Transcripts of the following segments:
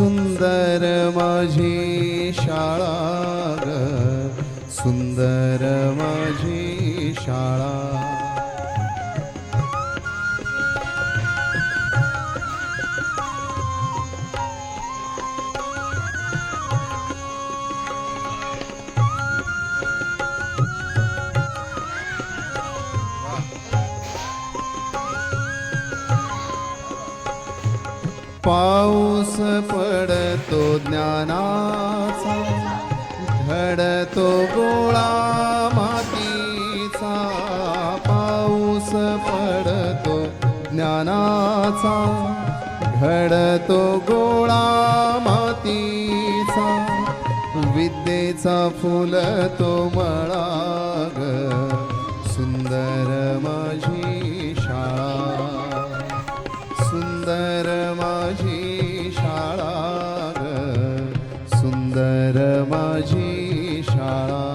सुंदर माझी शाळा ग. सुंदर माझी शाळा पाऊस पडतो ज्ञानाचा घडतो गोळा मातीचा. पाऊस पडतो ज्ञानाचा घडतो गोळा मातीचा. विद्येचा फुल तो मळाग ग सुंदर माझी शाळा. सुंदर माझी शाळा सुंदर माझी शाळा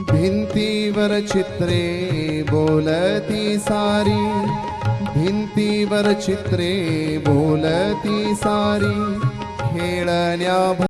भिंतीवर चित्रे बोलती सारी. भिंतीवर चित्रे बोलती सारी. खेळण्या